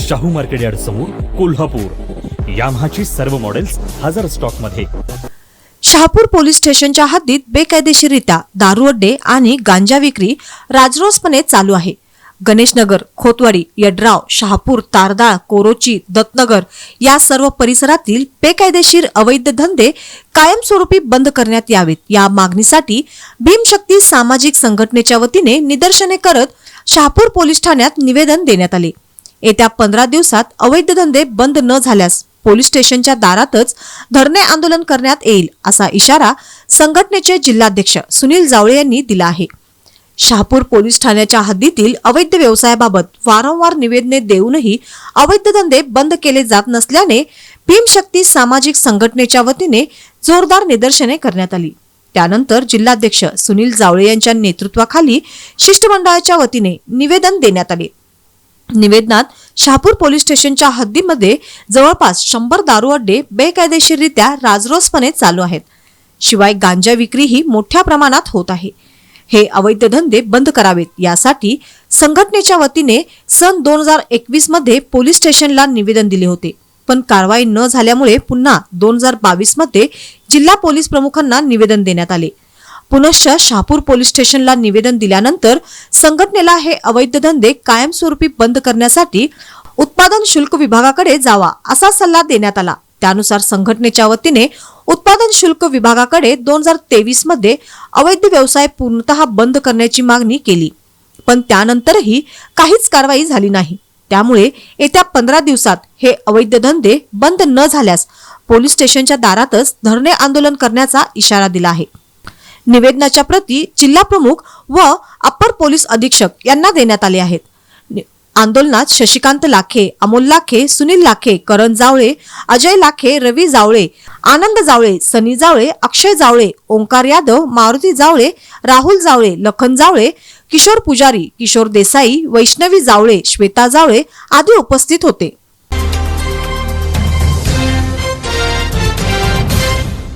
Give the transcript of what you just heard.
Shahu market yard समोर कोल्हापूर. याम्हाची सर्व models हजर स्टॉकमध्ये शहापूर पोलीस स्टेशनच्या हद्दीत बेकायदेशीररित्या दारू अड्डे आणि गांजा विक्री राजरोसपणे चालू आहे. गणेशनगर खोतवाडी यड्राव शहापूर तारदाळ कोरोची दत्तनगर या सर्व परिसरातील बेकायदेशीर अवैध धंदे कायमस्वरूपी बंद करण्यात यावेत. या मागणीसाठी भीमशक्ती सामाजिक संघटनेच्या वतीने निदर्शने करत शहापूर पोलीस ठाण्यात निवेदन देण्यात आले. येत्या पंधरा दिवसात अवैध धंदे बंद न झाल्यास पोलीस स्टेशनच्या दारातच धरणे आंदोलन करण्यात येईल असा इशारा संघटनेचे जिल्हाध्यक्ष सुनील जावळे यांनी दिला आहे. शहापूर पोलीस ठाण्याच्या हद्दीतील अवैध व्यवसायाबाबत वारंवार निवेदने देऊनही अवैध धंदे बंद केले जात नसल्याने भीमशक्ती सामाजिक संघटनेच्या वतीने जोरदार निदर्शने करण्यात आली. त्यानंतर जिल्हाध्यक्ष सुनील जावळे यांच्या नेतृत्वाखाली शिष्टमंडळाच्या वतीने निवेदन देण्यात आले. निवेदनात शहापूर पोलीस स्टेशनच्या हद्दीमध्ये जवळपास शंभर दारू अड्डे बेकायदेशीररित्या राजरोसपणे चालू आहेत. शिवाय गांजा विक्रीही मोठ्या प्रमाणात होत आहे. हे अवैध धंदे बंद करावेत यासाठी संघटनेच्या वतीने सन दोन हजार एकवीसमध्ये पोलीस स्टेशनला निवेदन दिले होते. पण कारवाई न झाल्यामुळे पुन्हा दोन हजार बावीसमध्ये जिल्हा पोलीस प्रमुखांना निवेदन देण्यात आले. पुनश्च शहापूर पोलीस स्टेशनला निवेदन दिल्यानंतर संघटनेला हे अवैध धंदे कायमस्वरूपी बंद करण्यासाठी उत्पादन शुल्क विभागाकडे जावा असा सल्ला देण्यात आला. त्यानुसार संघटनेच्या वतीने उत्पादन शुल्क विभागाकडे दोन हजार तेवीसमध्ये अवैध व्यवसाय पूर्णतः बंद करण्याची मागणी केली. पण त्यानंतरही काहीच कारवाई झाली नाही. त्यामुळे येत्या पंधरा दिवसात हे अवैध धंदे बंद न झाल्यास पोलीस स्टेशनच्या दारातच धरणे आंदोलन करण्याचा इशारा दिला आहे. निवेदनाच्या प्रती जिल्हा प्रमुख व अप्पर पोलीस अधीक्षक यांना देण्यात आले आहेत. आंदोलनात शशिकांत लाखे अमोल लाखे सुनील लाखे करण जावळे अजय लाखे रवी जावळे आनंद जावळे सनी जावळे अक्षय जावळे ओंकार यादव मारुती जावळे राहुल जावळे लखन जावळे किशोर पुजारी किशोर देसाई वैष्णवी जावळे श्वेता जावळे आदी उपस्थित होते.